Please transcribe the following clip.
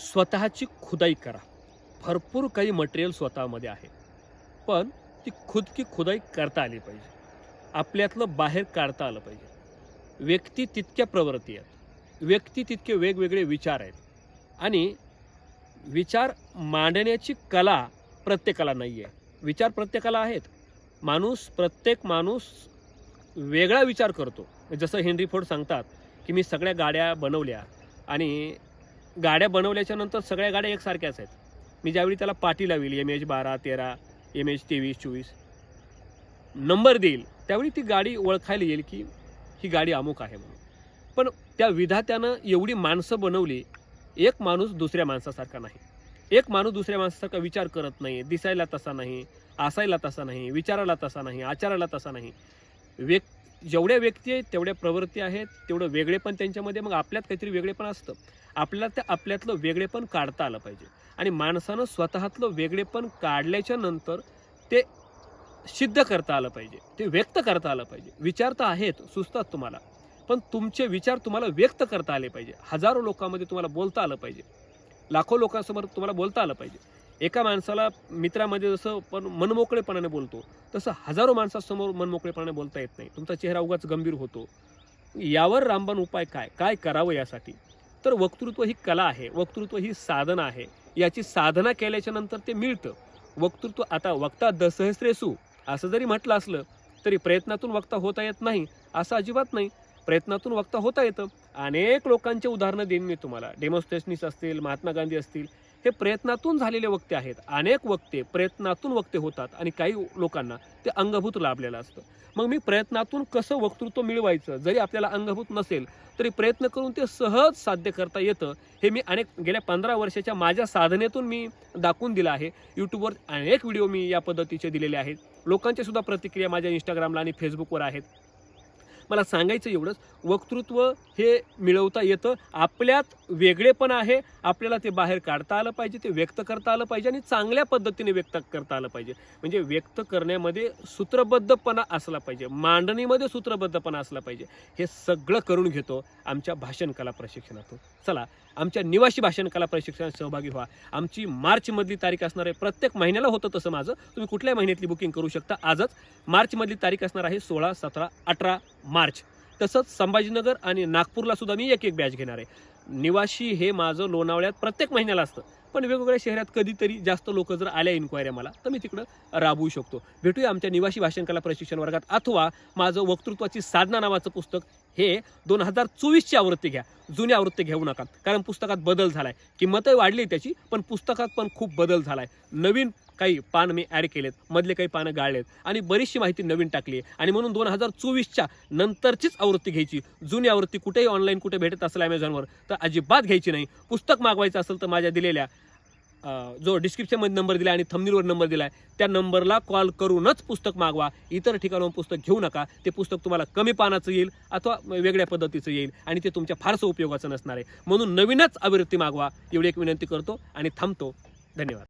स्वतःची खुदाई करा. भरपूर काही मटेरियल स्वतःमध्ये आहे. पण ती खुदकी खुदाई करता आली पाहिजे. आपल्यातलं बाहेर काढता आलं पाहिजे. व्यक्ती तितक्या प्रवृत्ती आहेत. व्यक्ती तितके वेगवेगळे विचार आहेत. आणि विचार मांडण्याची कला प्रत्येकाला नाही आहे विचार प्रत्येकाला आहेत. माणूस प्रत्येक माणूस वेगळा विचार करतो. जसं हेनरी फोर्ड सांगतात की मी सगळ्या गाड्या बनवल्या आणि गाड्या बनवल्याच्या नंतर सगळ्या गाड्या एकसारख्याच आहेत मी ज्यावेळी त्याला पाठी लावेल एम एच बारा तेरा एम एच तेवीस चोवीस नंबर देईल त्यावेळी ती गाडी ओळखायला येईल की ही गाडी अमुक आहे म्हणून. पण त्या विधात्यानं एवढी माणसं बनवली एक माणूस दुसऱ्या माणसासारखा नाही. एक माणूस दुसऱ्या माणसासारखा विचार करत नाही दिसायला तसा नाही असायला तसा नाही विचारायला तसा नाही आचाराला तसा नाही. व्यक् जेवढ्या व्यक्ती आहेत तेवढ्या प्रवृत्ती आहेत तेवढं वेगळेपण त्यांच्यामध्ये मग आपल्यात काहीतरी वेगळेपण असतं. आपल्याला त्या आपल्यातलं वेगळेपण काढता आलं पाहिजे. आणि माणसानं स्वतःतलं वेगळेपण काढल्याच्या नंतर ते सिद्ध करता आलं पाहिजे. ते व्यक्त करता आलं पाहिजे. विचार तर आहेत सुचतात तुम्हाला. पण तुमचे विचार तुम्हाला व्यक्त करता आले पाहिजे. हजारो लोकांमध्ये तुम्हाला बोलता आलं पाहिजे. लाखो लोकांसमोर तुम्हाला बोलता आलं पाहिजे. एका माणसाला मित्रामध्ये जसं पण मनमोकळेपणाने बोलतो तसं हजारो माणसासमोर मनमोकळेपणाने बोलता येत नाही. तुमचा चेहरा उगाच गंभीर होतो. यावर रामबाण उपाय काय? काय करावं यासाठी? तर वक्तृत्व ही कला आहे वक्तृत्व ही साधना आहे. याची साधना केल्याच्यानंतर ते मिळतं. वक्तृत्व आता वक्ता दसहस्रेसू असं जरी म्हटलं असलं तरी प्रयत्नातून वक्ता होता येत नाही असं अजिबात नाही. प्रयत्नातून वक्ता होता येतं. अनेक लोकांचे उदाहरणं देईन मी तुम्हाला. डेमोस्टेशनिस असतील महात्मा गांधी असतील हे प्रयत्नातून झालेले वक्ते आहेत. अनेक वक्ते प्रयत्नातून वक्ते होतात आणि काही लोकांना ते अंगभूत लाभलेलं असतं. मग मी प्रयत्नातून कसं वक्तृत्व मिळवायचं? जरी आपल्याला अंगभूत नसेल तरी प्रयत्न करून ते सहज साध्य करता येतं हे मी अनेक गेल्या पंधरा वर्षाच्या माझ्या साधनेतून मी दाखवून दिलं आहे. यूट्यूबवर अनेक व्हिडिओ मी या पद्धतीचे दिलेले आहेत. लोकांच्या सुद्धा प्रतिक्रिया माझ्या इंस्टाग्रामला आणि फेसबुकवर आहेत. मला सांगायचं एवढंच. वक्तृत्व हे मिळवता येतं. आपल्यात वेगळेपण आहे. आपल्याला ते बाहेर काढता आलं पाहिजे ते व्यक्त करता आलं पाहिजे आणि चांगल्या पद्धतीने व्यक्त करता आलं पाहिजे. म्हणजे व्यक्त करण्यामध्ये सूत्रबद्धपणा असला पाहिजे. मांडणीमध्ये सूत्रबद्धपणा असला पाहिजे. हे सगळं करून घेतो आमच्या भाषण कला प्रशिक्षणातून. चला आमच्या निवासी भाषण कला प्रशिक्षणात सहभागी व्हा. आमची मार्चमधली तारीख असणार आहे प्रत्येक महिन्याला होतं तसं माझं. तुम्ही कुठल्याही महिन्यातली बुकिंग करू शकता. आजच मार्चमधली तारीख असणार आहे सोळा सतरा अठरा मार्च. तसंच संभाजीनगर आणि नागपूरला सुद्धा मी एक एक बॅच घेणार आहे. निवासी हे माझं लोणावळ्यात प्रत्येक महिन्याला असतं. पण वेगवेगळ्या शहरात कधीतरी जास्त लोक जर आल्या इन्क्वायऱ्या मला तर मी तिकडं राबवू शकतो. भेटूया आमच्या निवासी भाषणकला प्रशिक्षण वर्गात. अथवा माझं वक्तृत्वाची साधना नावाचं पुस्तक हे दोन हजार चोवीसची आवृत्ती घ्या. जुनी आवृत्ती घेऊ नका. कारण पुस्तकात बदल झालाय. किंमतही वाढली त्याची पण पुस्तकात पण खूप बदल झालाय. नवीन काही पान मी ॲड केलेत मधले काही पानं गाळलेत आणि बरीचशी माहिती नवीन टाकली आहे. आणि म्हणून दोन हजार चोवीसच्या नंतरचीच आवृत्ती घ्यायची. जुनी आवृत्ती कुठेही ऑनलाईन कुठे भेटत असेल ॲमेझॉनवर तर अजिबात घ्यायची नाही. पुस्तक मागवायचं असेल तर माझ्या दिलेल्या जो डिस्क्रिप्शनमध्ये नंबर दिला आणि थंबनीवर नंबर दिला आहे त्या नंबरला कॉल करूनच पुस्तक मागवा. इतर ठिकाणाहून पुस्तक घेऊ नका. ते पुस्तक तुम्हाला कमी पानाचं येईल अथवा वेगळ्या पद्धतीचं येईल आणि ते तुमच्या फारसं उपयोगाचं नसणार आहे. म्हणून नवीनच आवृत्ती मागवा. एवढी एक विनंती करतो आणि थांबतो. धन्यवाद.